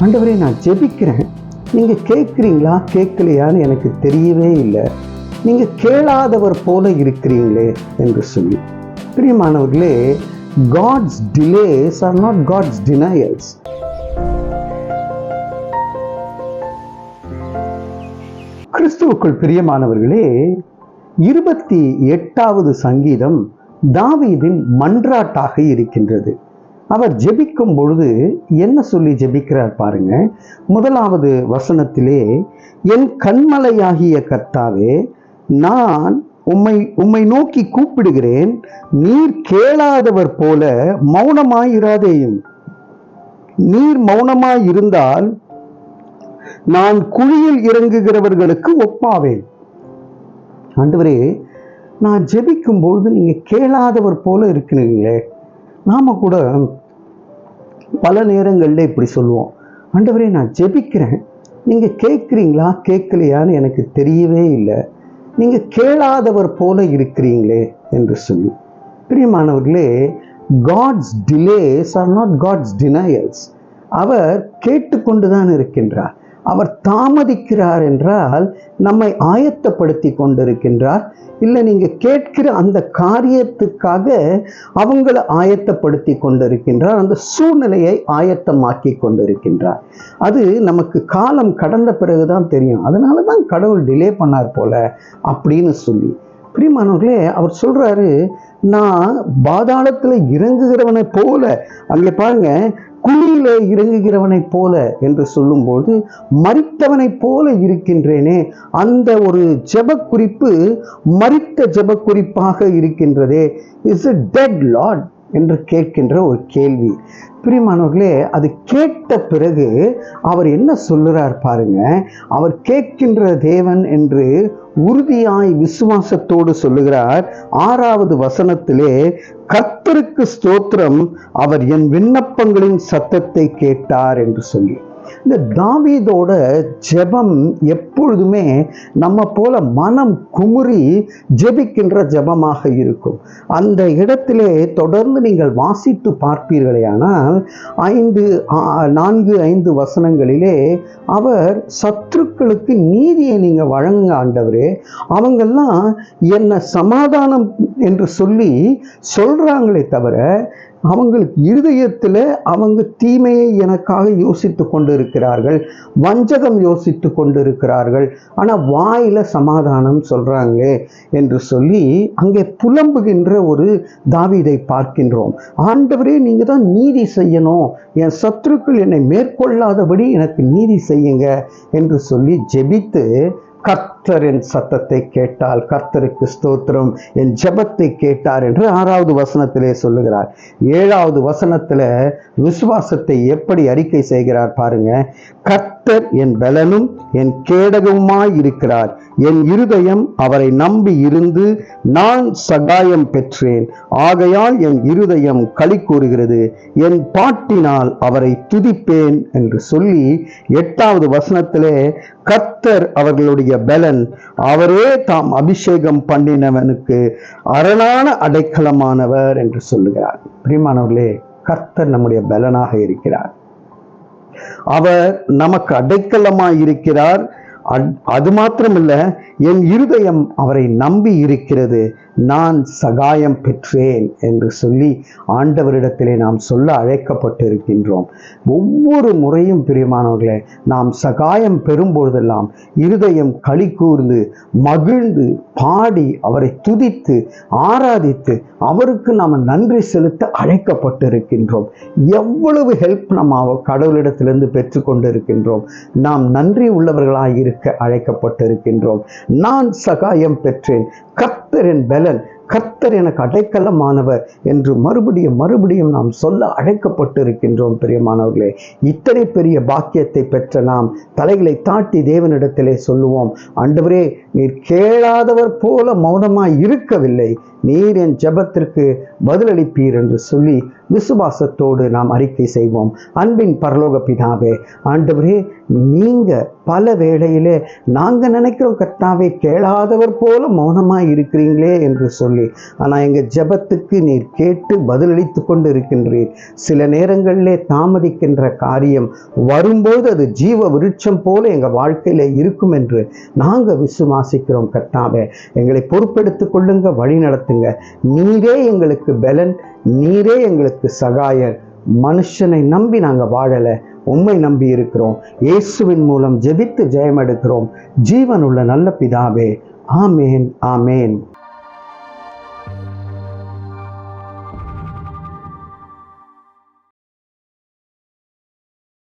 ஆண்டவரே நான் ஜெபிக்கிறேன். நீங்கள் கேட்குறீங்களா? கேட்கலையான்னு எனக்கு தெரியவே இல்லை. நீங்கள் கேளாதவர் போல இருக்கிறீங்களே என்று சொல்லி. பிரியமானவர்களே God's delays are not God's denials கிறிஸ்துவுக்குள் பிரியமானவர்களே இருபத்தி எட்டாவது சங்கீதம் தாவீதின் மன்றாட்டாக இருக்கின்றது. அவர் ஜெபிக்கும் பொழுது என்ன சொல்லி ஜெபிக்கிறார் பாருங்க. முதலாவது வசனத்திலே என் கண்மலையாகிய கர்த்தாவே நான் உம்மை உம்மை நோக்கி கூப்பிடுகிறேன். நீர் கேளாதவர் போல மௌனமாயிராதேயும். நீர் மௌனமாயிருந்தால் நான் குழியில் இறங்குகிறவர்களுக்கு ஒப்பாவேன். ஆண்டவரே நான் ஜெபிக்கும் பொழுது நீங்க கேளாதவர் போல இருக்கிறீங்களே. நாம் கூட பல நேரங்களில் இப்படி சொல்லுவோம். ஆண்டவரே நான் ஜெபிக்கிறேன். நீங்கள் கேட்குறீங்களா? கேட்கலையான்னு எனக்கு தெரியவே இல்லை. நீங்கள் கேளாதவர் போல இருக்கிறீங்களே என்று சொல்லி. பிரியமானவர்களே God's delays are not God's denials அவர் கேட்டுக்கொண்டுதான் இருக்கின்றார். அவர் தாமதிக்கிறார் என்றால் நம்மை ஆயத்தப்படுத்தி கொண்டிருக்கின்றார். இல்லை நீங்க கேட்கிற அந்த காரியத்துக்காக அவங்கள ஆயத்தப்படுத்தி கொண்டிருக்கின்றார். அந்த சூழ்நிலையை ஆயத்தமாக்கி கொண்டிருக்கின்றார். அது நமக்கு காலம் கடந்த பிறகுதான் தெரியும். அதனால தான் கடவுள் டிலே பண்ணார் போல அப்படின்னு சொல்லி. பிரியமானவர்களே அவர் சொல்றாரு நான் பாதாளத்துல இறங்குகிறவனை போல. அங்கே பாருங்க குழியிலே இறங்குகிறவனைப் போல என்று சொல்லும்போது மறித்தவனைப் போல இருக்கின்றேனே. அந்த ஒரு ஜெப குறிப்பு மறித்த ஜெப குறிப்பாக இருக்கின்றதே. இஸ் எ டெட் லார்ட் என்று கேட்கின்ற ஒரு கேள்வி. பிரியமானவர்களே அது கேட்ட பிறகு அவர் என்ன சொல்லுறார் பாருங்க. அவர் கேட்கின்ற தேவன் என்று உறுதியாய் விசுவாசத்தோடு சொல்லுகிறார். ஆறாவது வசனத்திலே கர்த்தருக்கு ஸ்தோத்திரம் அவர் என் விண்ணப்பங்களின் சத்தத்தை கேட்டார் என்று சொல்லி. இந்த தாவீதோட ஜெபம் எப்பொழுதுமே நம்ம போல மனம் குமுறி ஜெபிக்கின்ற ஜெபமாக இருக்கும். அந்த இடத்திலே தொடர்ந்து நீங்கள் வாசித்து பார்ப்பீர்களே ஆனால் ஐந்து நான்கு ஐந்து வசனங்களிலே அவர் சத்துருக்களுக்கு நீதியை நீங்க வழங்க ஆண்டவரே. அவங்கெல்லாம் என்ன சமாதானம் என்று சொல்லி சொல்றாங்களே தவிர அவங்களுக்கு இருதயத்தில் அவங்க தீமையை எனக்காக யோசித்து கொண்டிருக்கிறார்கள் வஞ்சகம் யோசித்து கொண்டிருக்கிறார்கள். ஆனால் வாயில் சமாதானம் சொல்கிறாங்களே என்று சொல்லி அங்கே புலம்புகின்ற ஒரு தாவீதை பார்க்கின்றோம். ஆண்டவரே நீங்கள் தான் நீதி செய்யணும். என் சத்துருக்கள் என்னை மேற்கொள்ளாதபடி எனக்கு நீதி செய்யுங்க என்று சொல்லி ஜெபித்து கர்த்தரின் சத்தத்தை கேட்டால் கர்த்தருக்கு ஸ்தோத்திரம். என் ஜெபத்தை கேட்டார் என்று ஆறாவது வசனத்திலே சொல்லுகிறார். ஏழாவது வசனத்தில் விசுவாசத்தை எப்படி அறிக்கை செய்கிறார் பாருங்க. கர்த்தர் என் பலனும் என் கேடகமுமாய் இருக்கிறார். என் இருதயம் அவரை நம்பி இருந்து நான் சகாயம் பெற்றேன். ஆகையால் என் இருதயம் களி கூறுகிறது. என் பாட்டினால் அவரை துதிப்பேன் என்று சொல்லி எட்டாவது வசனத்திலே கர்த்தர் அவர்களுடைய பலன் அவரே தாம் அபிஷேகம் பண்ணினவனுக்கு அரணான அடைக்கலமானவர் என்று சொல்லுகிறார். பிரிமானவர்களே கர்த்தர் நம்முடைய பலனாக இருக்கிறார். அவர் நமக்கு அடைக்கலமாய் இருக்கிறார். அது மாத்திரமில்ல என் இருதயம் அவரை நம்பி இருக்கிறது. நான் சகாயம் பெற்றேன் என்று சொல்லி ஆண்டவரிடத்திலே நாம் சொல்ல அழைக்கப்பட்டு இருக்கின்றோம் ஒவ்வொரு முறையும் பிரியமானவர்களே நாம் சகாயம் பெறும்பொழுதெல்லாம் இருதயம் களி கூர்ந்து மகிழ்ந்து பாடி அவரை துதித்து ஆராதித்து அவருக்கு நாம் நன்றி செலுத்த அழைக்கப்பட்டு இருக்கின்றோம் எவ்வளவு ஹெல்ப் நம்ம கடவுளிடத்திலிருந்து பெற்றுக்கொண்டு இருக்கின்றோம் நாம் நன்றி உள்ளவர்களாய் இருக்க அழைக்கப்பட்டு இருக்கின்றோம் நான் சகாயம் பெற்றேன். கர்த்தரின் பலன் கர்த்தர் எனக்கு அடைக்கலமானவர் என்று மறுபடியும் மறுபடியும் நாம் சொல்ல அழைக்கப்பட்டு இருக்கின்றோம் பிரியமானவர்களே. இத்தனை பெரிய பாக்கியத்தை பெற்ற நாம் தலைகளை தாட்டி தேவனிடத்திலே சொல்லுவோம். ஆண்டவரே நீர் கேளாதவர் போல மௌனமாய் இருக்கவில்லை. நீர் என் ஜபத்திற்கு பதிலளிப்பீர் என்று சொல்லி விசுவாசத்தோடு நாம் அறிக்கை செய்வோம். அன்பின் பரலோக பிதாவே ஆண்டவரே நீங்க பல வேளையிலே நாங்க நினைக்கிறோம் கர்த்தாவே கேளாதவர் போல மௌனமாய் இருக்கிறீங்களே என்று சொல்லி ஆனா எங்க ஜபத்துக்கு நீர் கேட்டு பதிலளித்து கொண்டு இருக்கின்றீர் சில நேரங்களிலே தாமதிக்கின்ற காரியம் வரும்போது அது ஜீவ விருட்சம் போல எங்க வாழ்க்கையில இருக்கும் என்று நாங்க வாசிக்கிறோம் கர்த்தாவே. எங்களை பொறுப்பெடுத்து கொள்ளுங்க வழி நடத்துங்க. நீரே எங்களுக்கு பலன் நீரே எங்களுக்கு சகாயர். மனுஷனை நம்பி நாங்க வாழல உண்மை நம்பி இருக்கிறோம். இயேசுவின் மூலம் ஜெபித்து ஜெயம் எடுக்கிறோம் ஜீவனுள்ள நல்ல பிதாவே. ஆமேன் ஆமேன்.